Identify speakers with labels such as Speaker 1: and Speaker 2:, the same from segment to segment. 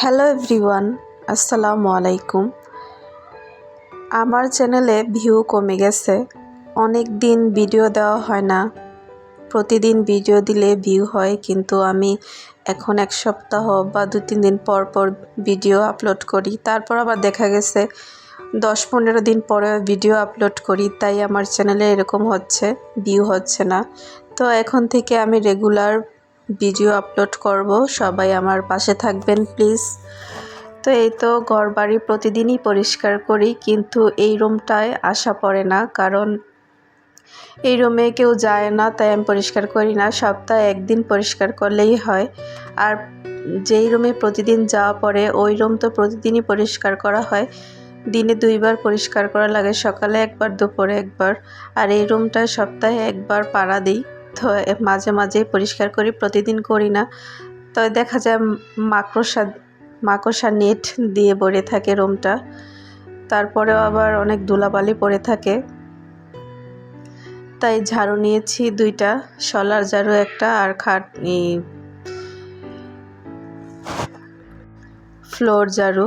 Speaker 1: Hello everyone, আসসালামু আলাইকুম। আমার চ্যানেলে ভিউ কমে গেছে, অনেক দিন ভিডিও দেওয়া হয় না। প্রতিদিন ভিডিও দিলে ভিউ হয়, কিন্তু আমি এখন এক সপ্তাহ বা দু তিন দিন পর পর ভিডিও আপলোড করি। তারপর আবার দেখা গেছে, দশ পনেরো দিন পরে ভিডিও আপলোড করি, তাই আমার চ্যানেলে এরকম হচ্ছে, ভিউ হচ্ছে না। তো এখন থেকে আমি রেগুলার ভিডিও আপলোড করব, সবাই আমার পাশে থাকবেন, প্লিজ। তো এই তো ঘর বাড়ি প্রতিদিনই পরিষ্কার করি, কিন্তু এই রুমটায় আসা পড়ে না, কারণ এই রুমে কেউ যায় না, তাই আমি পরিষ্কার করি না। সপ্তাহে একদিন পরিষ্কার করলেই হয়। আর যেই রুমে প্রতিদিন যাওয়া পড়ে, ওই রুম তো প্রতিদিনই পরিষ্কার করা হয়। দিনে দুইবার পরিষ্কার করা লাগে, সকালে একবার, দুপুরে একবার। আর এই রুমটা সপ্তাহে একবার পাড়া দিই। তো মাঝে মাঝে পরিষ্কার করি, প্রতিদিন করি না। তো দেখা যায় মাকড়সা মাকড়সা নেট দিয়ে ভরে থাকে রুমটা। তারপরেও আবার অনেক ধুলাবালি পড়ে থাকে। তাই ঝাড়ু নিয়েছি দুইটা, শলার ঝাড়ু একটা আর খাট ফ্লোর ঝাড়ু।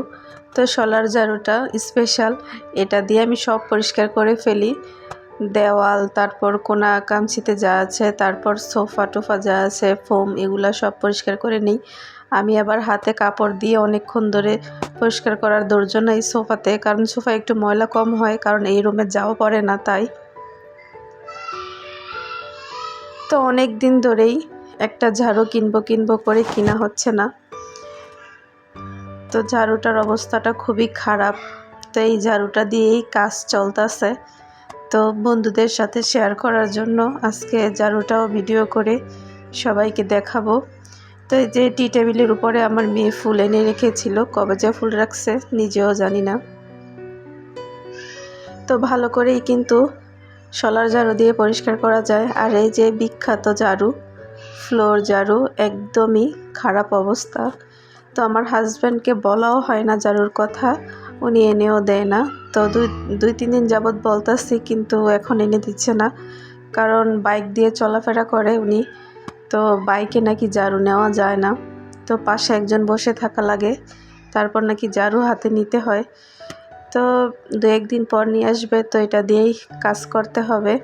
Speaker 1: তো শলার ঝাড়ুটা স্পেশাল, এটা দিয়ে আমি সব পরিষ্কার করে ফেলি। দেওয়াল, তারপর কোনা কামছিতে যা আছে, তারপর সোফা টোফা যা আছে, ফোম এগুলা সব পরিষ্কার করে নিই। আমি আবার হাতে কাপড় দিয়ে অনেকক্ষণ ধরে পরিষ্কার করার দৌড় এই সোফাতে, কারণ সোফা একটু ময়লা কম হয়, কারণ এই রুমে যাওয়া পড়ে না তাই। তো অনেক দিন ধরেই একটা ঝাড়ু কিনবো কিনবো করে কিনা হচ্ছে না। তো ঝাড়ুটার অবস্থাটা খুবই খারাপ। তো এই ঝাড়ুটা দিয়েই কাজ চলতেছে। তো বন্ধুদের সাথে শেয়ার করার জন্য আজকে ঝাড়ুটাও ভিডিও করে সবাইকে দেখাবো। তো এই যে টি টেবিলের উপরে আমার মেয়ে ফুল এনে রেখেছিল, কবে যা ফুল রাখছে নিজেও জানি না। তো ভালো করেই কিন্তু সলার ঝাড়ু দিয়ে পরিষ্কার করা যায়। আর এই যে বিখ্যাত ঝাড়ু ফ্লোর ঝাড়ু একদমই খারাপ অবস্থা। তো আমার হাজব্যান্ডকে বলাও হয় না ঝাড়ুর কথা। উনি এনেও দেয় না। তো দুই দুই, তিন দিন যাবৎ বলতাছি, কিন্তু এখন এনে দিচ্ছে না। কারণ বাইক দিয়ে চলাফেরা করে উনি। তো বাইকে নাকি ঝাড়ু নেওয়া যায় না। তো পাশে একজন বসে থাকা লাগে। তারপর নাকি ঝাড়ু হাতে নিতে হয়। তো দু একদিন পর নিয়ে আসবে, তো এটা দিয়েই কাজ করতে হবে।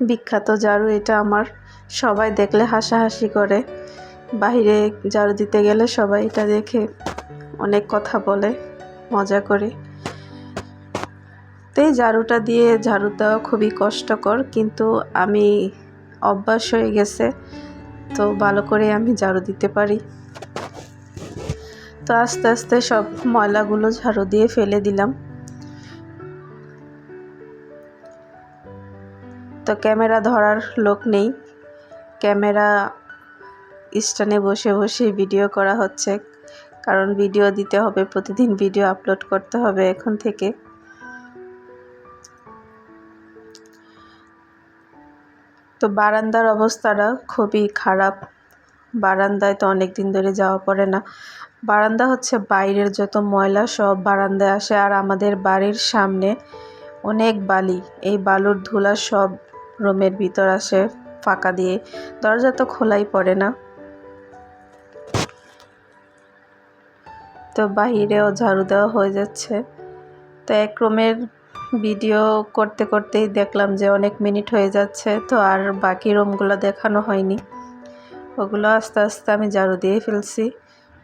Speaker 1: বিখ্যাত ঝাড়ু এটা আমার। সবাই দেখলে হাসাহাসি করে। বাহিরে ঝাড়ু দিতে গেলে সবাই এটা দেখে অনেক কথা বলে। মজা করে। তো ঝাড়ুটা দিয়ে ঝাড়ু দেওয়া খুবই কষ্টকর, কিন্তু আমি অভ্যাস হয়ে গেছে, তো ভালো করে আমি ঝাড়ু দিতে পারি। তো আস্তে আস্তে সব ময়লাগুলো ঝাড়ু দিয়ে ফেলে দিলাম। তো ক্যামেরা ধরার লোক নেই। ক্যামেরা স্ট্যান্ডে বসে বসে ভিডিও করা হচ্ছে। কারণ ভিডিও দিতে হবে, প্রতিদিন ভিডিও আপলোড করতে হবে এখন থেকে। তো বারান্দার অবস্থাটা খুবই খারাপ। বারান্দায় তো অনেক দিন ধরে যাওয়া পড়ে না। বারান্দা হচ্ছে বাইরের যত ময়লা সব বারান্দায় আসে, আর আমাদের বাড়ির সামনে অনেক বালি। এই বালুর ধুলা সব রুমের ভিতর আসে ফাঁকা দিয়ে। দরজা তো খোলাই পড়ে না। তো বাহিরেও ঝাড়ু দেওয়া হয়ে যাচ্ছে। তো এক রুমের ভিডিও করতে করতেই দেখলাম যে অনেক মিনিট হয়ে যাচ্ছে, তো আর বাকি রুমগুলো দেখানো হয়নি। ওগুলো আস্তে আস্তে আমি ঝাড়ু দিয়ে ফেলছি।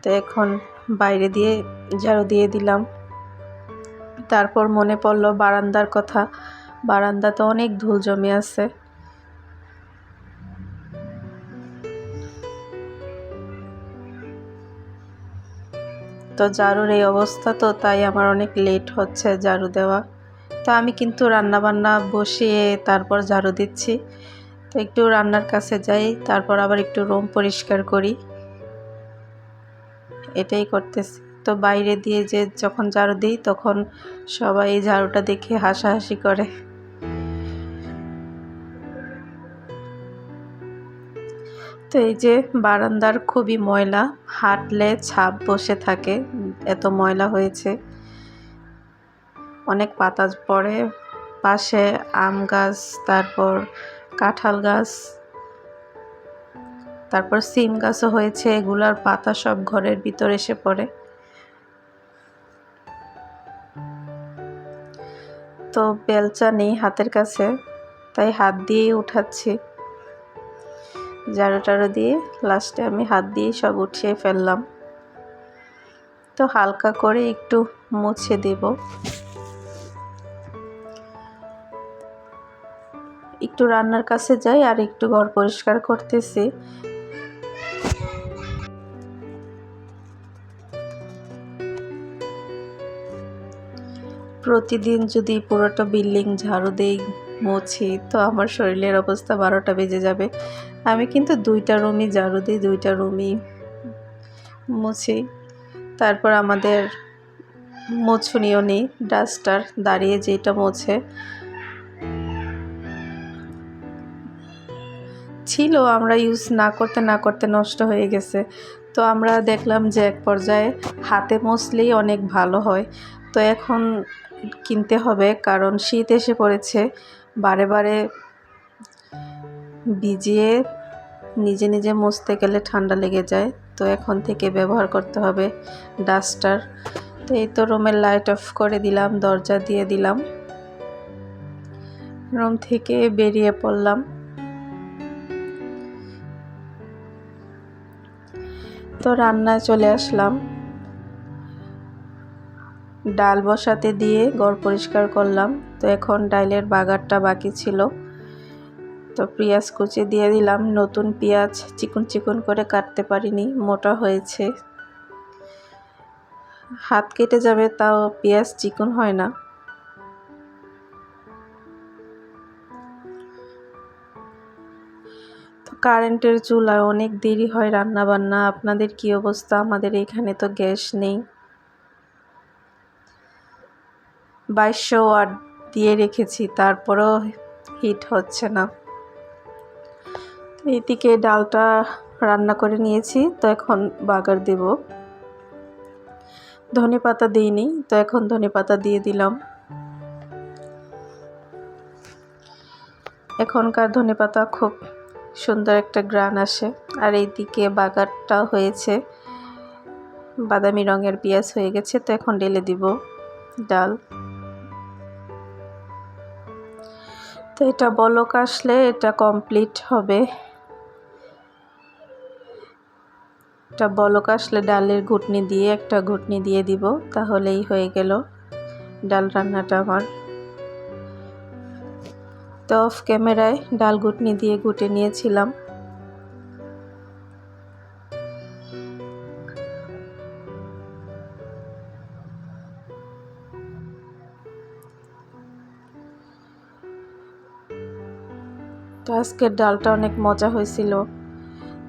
Speaker 1: তো এখন বাইরে দিয়ে ঝাড়ু দিয়ে দিলাম। তারপর মনে পড়ল বারান্দার কথা। বারান্দা তো অনেক ধুল জমে আছে। তো ঝাড়ুর এই অবস্থা তো, তাই আমার অনেক লেট হচ্ছে ঝাড়ু দেওয়া। তো আমি কিন্তু রান্না বান্না বসিয়ে তারপর ঝাড়ু দিচ্ছি। তো একটু রান্নার কাছে যাই, তারপর আবার একটু রুম পরিষ্কার করি। এটাই করতেছি। তো বাইরে দিয়ে যে যখন ঝাড়ু দিই, তখন সবাই এই ঝাড়ুটা দেখে হাসাহাসি করে। তো এই যে বারান্দার খুবই ময়লা, হাঁটলে ছাপ বসে থাকে, এত ময়লা হয়েছে। অনেক পাতা পড়ে, পাশে আম গাছ, তারপর কাঁঠাল গাছ, তারপর সিম গাছও হয়েছে, এগুলার পাতা সব ঘরের ভিতর এসে পড়ে। তো বেলচা নেই হাতের কাছে, তাই হাত দিয়েই উঠাচ্ছি। ঝাড়ু টাড়ু দিয়ে লাস্টে আমি হাত দিয়ে সব উঠিয়ে ফেললাম। তো হালকা করে একটু মুছে দেব। একটু রান্নার কাছে যাই আর একটু ঘর পরিষ্কার করতেছি। প্রতিদিন যদি পুরোটা বিল্ডিং ঝাড়ু দেই, মুছি, তো আমার শরীরের অবস্থা বারোটা বেজে যাবে। আমি কিন্তু দুইটা রুমই ঝাড়ু দিই, দুইটা রুমই মুছি। তারপর আমাদের মোছুনিও নেই, ডাস্টার দাঁড়িয়ে যেটা মোছে। ছিল, আমরা ইউজ না করতে না করতে নষ্ট হয়ে গেছে। তো আমরা দেখলাম যে এক পর্যায়ে হাতে মসলেই অনেক ভালো হয়। তো এখন কিনতে হবে, কারণ শীত এসে পড়েছে, বারে বারে ভিজিয়ে নিজে নিজে মুছতে গেলে ঠান্ডা লেগে যায়। তো এখন থেকে ব্যবহার করতে হবে ডাস্টার। তো এই তো রুমের লাইট অফ করে দিলাম, দরজা দিয়ে দিলাম। রুম থেকে বেরিয়ে পড়লাম। তো রান্নায় চলে আসলাম। ডাল বসাতে দিয়ে গড় পরিষ্কার করলাম। তো এখন ডাইলের বাগারটা বাকি ছিল। তো পেঁয়াজ কুচি দিয়ে দিলাম। নতুন পেঁয়াজ চিকন চিকন করে কাটতে পারিনি, মোটা হয়েছে। হাত কেটে যাবে, তাও পেঁয়াজ চিকন হয় না। তো কারেন্টের চুলায় অনেক দেরি হয় রান্না বান্না আপনাদের কি অবস্থা? আমাদের এখানে তো গ্যাস নেই। বাইশশো ওয়াট দিয়ে রেখেছি, তারপরেও হিট হচ্ছে না। এদিকে ডালটা রান্না করে নিয়েছি, তো এখন বাগার দেব। ধনে পাতা দিইনি, তো এখন ধনে পাতা দিয়ে দিলাম। এখনকার ধনে পাতা খুব সুন্দর একটা গ্রান আসে, আর এইদিকে বাগারটা হয়েছে। বাদামি রঙের পেঁয়াজ হয়ে গেছে, তো এখন ঢেলে দিব ডাল। তো এটা বলক আসলে এটা কমপ্লিট হবে। এটা বলক আসলে ডালের ঘুটনি দিয়ে একটা ঘুটনি দিয়ে দিব, তাহলেই হয়ে গেল ডাল রান্নাটা আমার। তো অফ ক্যামেরায় ডাল ঘুটনি দিয়ে গুটে নিয়েছিলাম। তো আজকের ডালটা অনেক মজা হয়েছিল।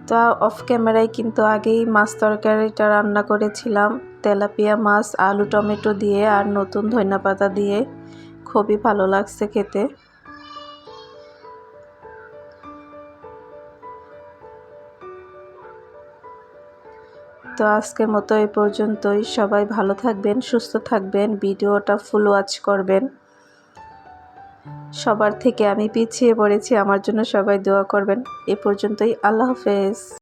Speaker 1: তো অফ ক্যামেরায় কিন্তু আগেই মাছ তরকারিটা রান্না করেছিলাম। তেলাপিয়া মাছ, আলু টমেটো দিয়ে আর নতুন ধনিয়া পাতা দিয়ে। খুবই ভালো লাগছে খেতে। তো আজকের মতো এই পর্যন্তই। সবাই ভালো থাকবেন, সুস্থ থাকবেন, ভিডিওটা ফুল ওয়াচ করবেন। সবার থেকে আমি পিছিয়ে পড়েছি আমার জন্য সবাই দোয়া করবেন। এ পর্যন্তই আল্লাহ হাফেজ।